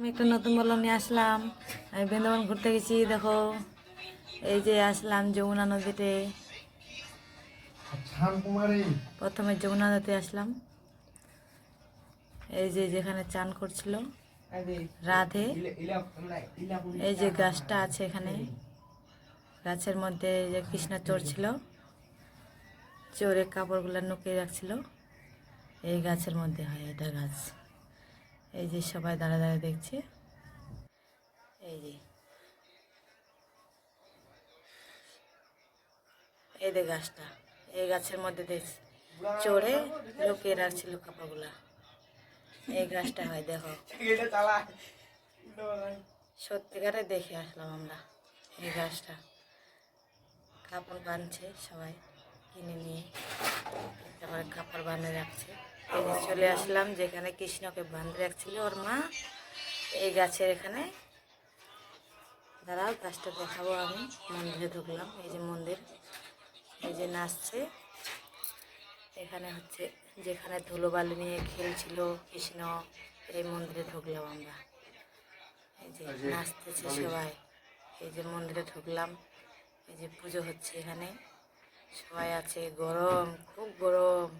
আমি একটা নতুন বললাম নিয়ে আসলাম। আমি বৃন্দাবন ঘুরতে গেছি দেখো। এই যে আসলাম যমুনা নদীতে। প্রথমে যমুনা নদীতে আসলাম। এই যে যেখানে চান করছিল রাধে। এই যে গাছটা আছে এখানে। গাছের মধ্যে এই যে কৃষ্ণ চড়ছিল চোরে কাপড়গুলো নুকিয়ে রাখছিল। এই গাছের মধ্যে হয় এটা গাছ। এই যে সবাই দাঁড়া দাঁড়া দেখছে। এই যে। এই যে গাছটা এই গাছের মধ্যে দেখছি চড়ে লুকিয়ে রাখছিল কাপড়গুলা এই গাছটা হয় দেখো। সত্যিকারে দেখে আসলাম আমরা এই গাছটা। কাপড় বানছে সবাই কিনে নিয়ে। তারপরে কাপড় বানিয়ে রাখছে। এই যে চলে আসলাম যেখানে কৃষ্ণকে বাঁধে রাখছিল ওর মা এই গাছের এখানে। দাঁড়াও গাছটা দেখাবো আমি। মন্দিরে ঢুকলাম এই যে মন্দির এই যে নাচছে। এখানে হচ্ছে যেখানে ধুলোবালি নিয়ে খেলছিল কৃষ্ণ এই মন্দিরে ঢুকলাম আমরা। এই যে নাচতেছে সবাই। এই যে মন্দিরে ঢুকলাম এই যে পুজো হচ্ছে এখানে। সবাই আছে গরম খুব গরম।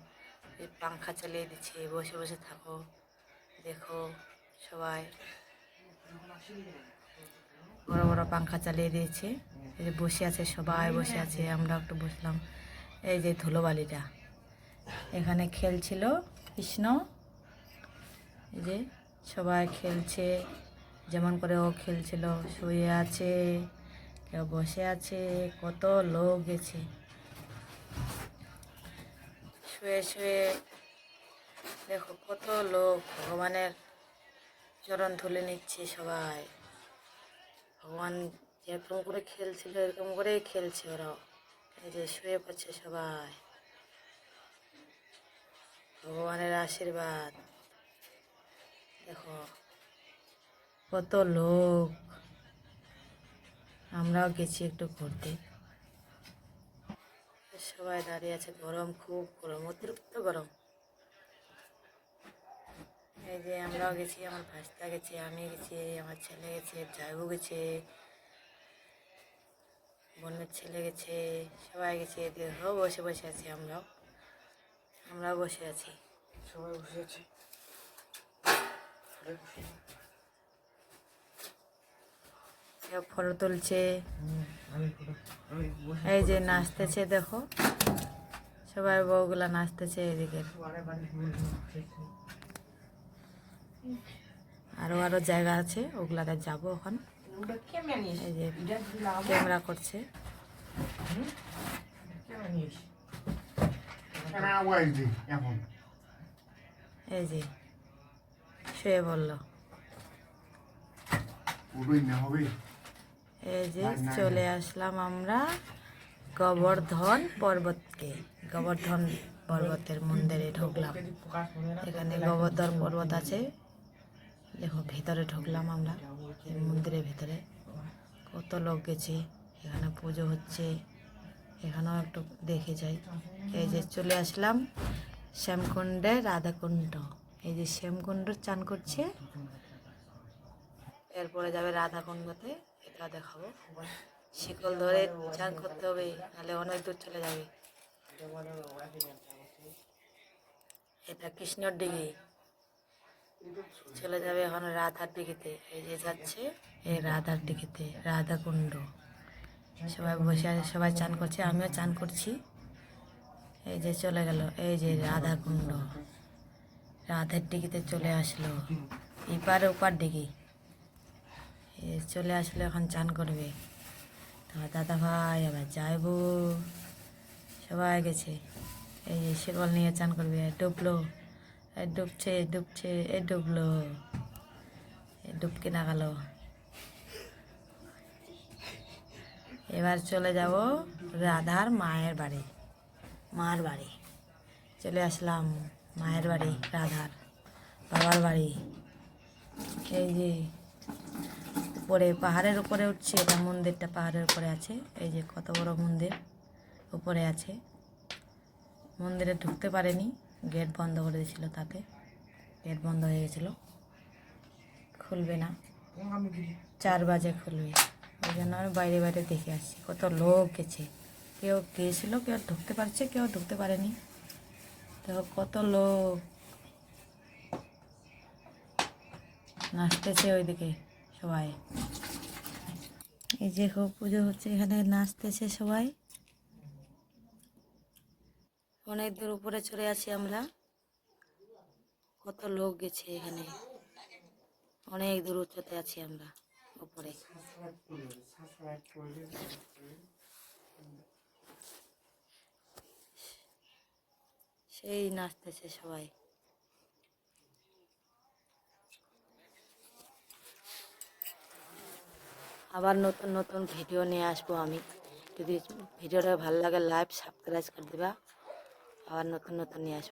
পাংখা চালিয়ে দিচ্ছে, বসে বসে থাকো, দেখো সবাই। বড় বড় পাংখা চালিয়ে দিয়েছে, এই যে বসে আছে সবাই, বসে আছে, আমরা একটু বসলাম। এই যে ধুলোবালিটা, এখানে খেলছিল কৃষ্ণ, এই যে সবাই খেলছে, যেমন করে ও খেলছিল, শুয়ে আছে, কেউ বসে আছে, কত লোক গেছে। শুয়ে শুয়ে দেখো কত লোক ভগবানের চরণ তুলে নিচ্ছে সবাই। ভগবান যেরকম করে খেলছিল, এরকম করেই খেলছে ওরাও। এই যে শুয়ে পড়ছে সবাই। ভগবানের আশীর্বাদ। দেখো কত লোক। আমরাও গেছি একটু ঘুরতে। সবাই দাঁড়িয়ে আছে গরম, খুব গরম, অতিরিক্ত গরম। এই যে আমরাও গেছি, আমার ভাস্তা গেছে, আমি গেছি, আমার ছেলে গেছে, জায়গু গেছে, বোনের ছেলে গেছে, সবাই গেছে দেখো বসে বসে আছি আমরাও। আমরাও বসে আছি। সবাই বসে আছে। ফটো তুলছে। এই যে নাচতেছে, দেখো। সবাই বউগুলা নাচতেছে এদিকে। আরে বাড়ি আরও আরও জায়গা আছে, ওগুলাতে যাব এখন। এই যে ক্যামেরা করছে। এই যে, শুয়ে বলল না হবে। এই যে চলে আসলাম আমরা গোবর্ধন পর্বতকে। গোবর্ধন পর্বতের মন্দিরে ঢুকলাম। এখানে গোবর্ধন পর্বত আছে। দেখো ভিতরে ঢুকলাম আমরা এই মন্দিরের ভিতরে। কত লোক গেছে এখানে পুজো হচ্ছে। এখানেও একটু দেখে যাই। এই যে চলে আসলাম শ্যামকুণ্ডে রাধাকুণ্ড। এই যে শ্যামকুণ্ড চান করছে। এরপরে যাবে রাধাকুণ্ডতে। এটা দেখাবো। শিকল ধরে চান করতে হবে, নাহলে অনেক দূর চলে যাবে। এটা কৃষ্ণর দিঘি চলে যাবে এখন রাধার দিঘিতে এই যে যাচ্ছে, এই রাধার দিঘিতে রাধা কুণ্ড। সবাই বসে আছে, সবাই চান করছে, আমিও চান করছি। এই যে চলে গেল, এই যে রাধা কুণ্ড। রাধার দিঘিতে চলে আসলো। এপার ওপার এ চলে আসলে এখন চান করবে। তোমার দাদা ভাই, আবার যাইবো। সবাই গেছে। এই যে শিকল নিয়ে চান করবে। ডুবলো। এ, ডুবছে ডুবছে, এ, ডুবলো। ডুবকে গেল। এবার চলে যাব রাধার মায়ের বাড়ি। মার বাড়ি। চলে আসলাম মায়ের বাড়ি, রাধার বাবার বাড়ি। এই যে উপরে, পাহাড়ের উপরে উঠছে, এটা মন্দিরটা পাহাড়ের উপরে আছে। এই যে কত বড় মন্দির, উপরে আছে। মন্দিরে ঢুকতে পারেনি, গেট বন্ধ করে দিয়েছিল তাতে। গেট বন্ধ হয়ে গেছিল। খুলবে না। চার বাজে খুলবে। ওই জন্য আমি বাইরে বাইরে দেখে আসছি। কত লোক গেছে। কেউ গিয়েছিল কেউ ঢুকতে পারছে, কেউ ঢুকতে পারেনি। তো কত লোক। নাচতেছে ওইদিকে সবাই। এই যে হোক পুজো হচ্ছে, এখানে নাচতেছে সবাই। অনেক দূর উপরে চলে আছি আমরা। কত লোক গেছে এখানে। অনেক দূর উচ্চতে আছি আমরা উপরে। সেই নাচতেছে সবাই। আবার নতুন নতুন ভিডিও নিয়ে আসব আমি। যদি ভিডিওটা ভালো লাগে লাইভ সাবস্ক্রাইব করে দেবা। আবার নতুন নতুন নিয়ে আসব।